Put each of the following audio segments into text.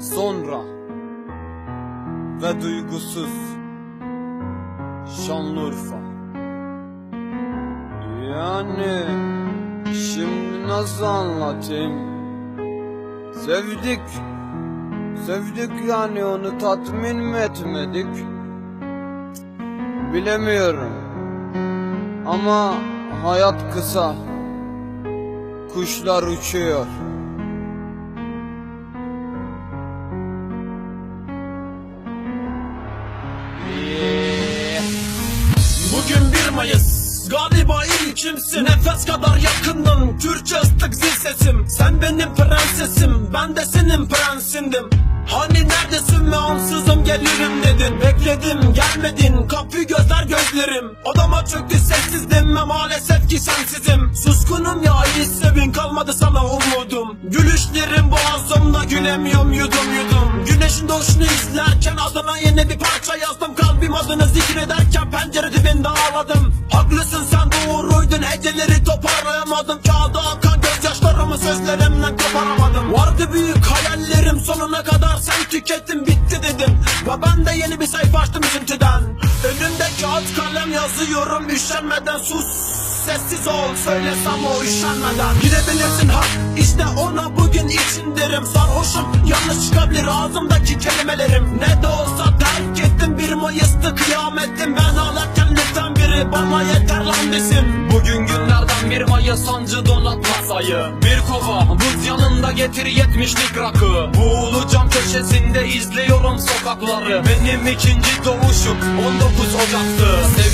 sonra ve duygusuz Şanlıurfa. Yani şimdi nasıl anlatayım? Sevdik. Sevdik yani onu tatmin mi etmedik? Bilemiyorum. Ama hayat kısa. Kuşlar uçuyor. Bugün 1 Mayıs Galiba ilkimsin Nefes kadar yakındım Türkçe ıslık zil sesim. Sen benim prensesim. Ben de senin prensindim. Hani neredesin ve ansızım gelirim dedin. Bekledim gelmedin. Kapı gözler gözlerim. Odama çöktü sessizdim ve maalesef ki sensizim. Suskunum ya sevin kalmadı sana umudum. Gülüşlerim boğazımda gülemiyorum yudum yudum Güneşin doğuşunu izlerken adına yeni bir parça yazdım. Kalbim adını zikrederken pencere dibinde ağladım. Haklısın sen doğruydun heceleri toparlayamadım. Kağıda akan gözyaşlarımı sözlerimden koparamadım. Vardı büyük hayallerim sonuna kadar sen tükettin bitti dedim. Ve ben de yeni bir sayfa açtım üzüntüden. Önümde kağıt kalem yazıyorum üşenmeden sus Sessiz ol söylesem o üşenmeden. Gidebilirsin ha işte ona bugün için derim. Sarhoşum yanlış çıkabilir ağzımdaki kelimelerim. Ne de olsa terk ettim bir Mayıs'tı kıyamettim Ben ağlarken lütfen biri bana yeter lan desin. Bugün günlerden bir Mayıs sancı donat masayı Bir kova buz yanında getir yetmişlik rakı. Bu ulu cam köşesinde izliyorum sokakları. Benim ikinci doğuşum 19 Ocak'tı. Adam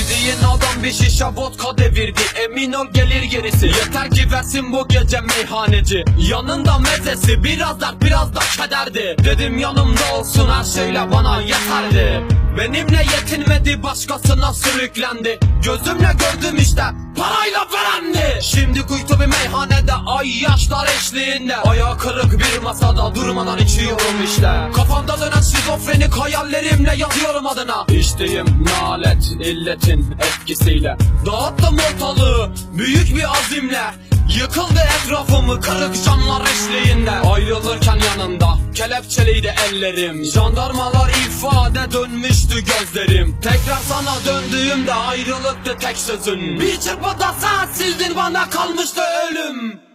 bir şişe vodka devirdi. Emin ol gelir gerisi. Yeter ki versin bu gece meyhaneci. Yanında mezesi biraz dert biraz da kederdi. Dedim yanımda olsun her şeyle bana yeterdi. Benimle yetinmedi başkasına sürüklendi. Gözümle gördüm işte parayla verendi. Şimdi kuytu bir meyhanede ay yaşlar eşliğinde. Ayağı kırık bir masada durmadan içiyorum işte. Kafamda dönen hayallerimle yazıyorum adına. İçtiğim nalet illetin etkisiyle Dağıttım ortalığı büyük bir azimle. Yıkıldı etrafımı kırık camlar eşliğinde. Ayrılırken yanında kelepçeliydi ellerim. Jandarmalar ifade dönmüştü gözlerim. Tekrar sana döndüğümde ayrılıktı tek sözün. Bir çırpıda sensizliğin bana kalmıştı ölüm